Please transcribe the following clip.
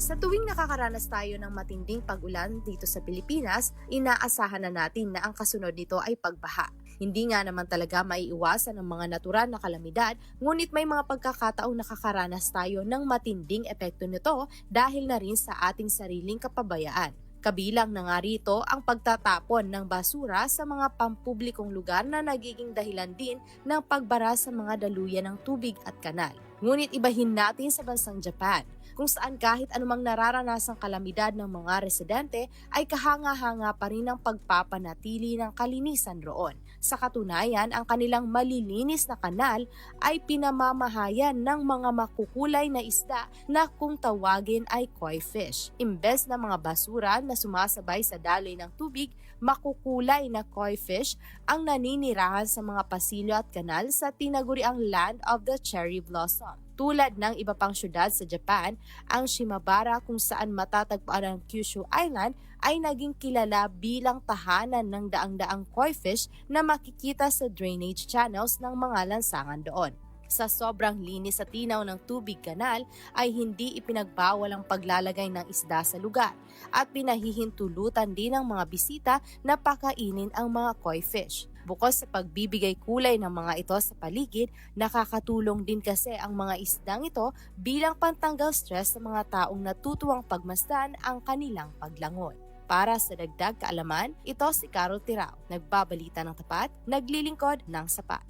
Sa tuwing nakakaranas tayo ng matinding pag-ulan dito sa Pilipinas, inaasahan na natin na ang kasunod nito ay pagbaha. Hindi nga naman talaga maiiwasan ang mga natural na kalamidad, ngunit may mga pagkakataong nakakaranas tayo ng matinding epekto nito dahil na rin sa ating sariling kapabayaan. Kabilang na nga rito ang pagtatapon ng basura sa mga pampublikong lugar na nagiging dahilan din ng pagbara sa mga daluyan ng tubig at kanal. Ngunit ibahin natin sa bansang Japan, kung saan kahit anumang nararanasang kalamidad ng mga residente ay kahanga-hanga pa rin ang pagpapanatili ng kalinisan roon. Sa katunayan, ang kanilang malilinis na kanal ay pinamamahayan ng mga makukulay na isda na kung tawagin ay koi fish. Imbes na mga basura na sumasabay sa daloy ng tubig, makukulay na koi fish ang naninirahan sa mga pasilyo at kanal sa tinaguriang Land of the Cherry Blossom. Tulad ng iba pang syudad sa Japan, ang Shimabara kung saan matatagpuan ang Kyushu Island ay naging kilala bilang tahanan ng daang-daang koi fish na makikita sa drainage channels ng mga lansangan doon. Sa sobrang linis at tinaw ng tubig kanal ay hindi ipinagbawal ang paglalagay ng isda sa lugar at pinahihintulutan din ng mga bisita na pakainin ang mga koi fish. Bukod sa pagbibigay kulay ng mga ito sa paligid, nakakatulong din kasi ang mga isdang ito bilang pantanggal stress sa mga taong natutuwang pagmasdan ang kanilang paglangon. Para sa dagdag kaalaman, ito si Carol Tirao, nagbabalita ng tapat, naglilingkod ng sapat.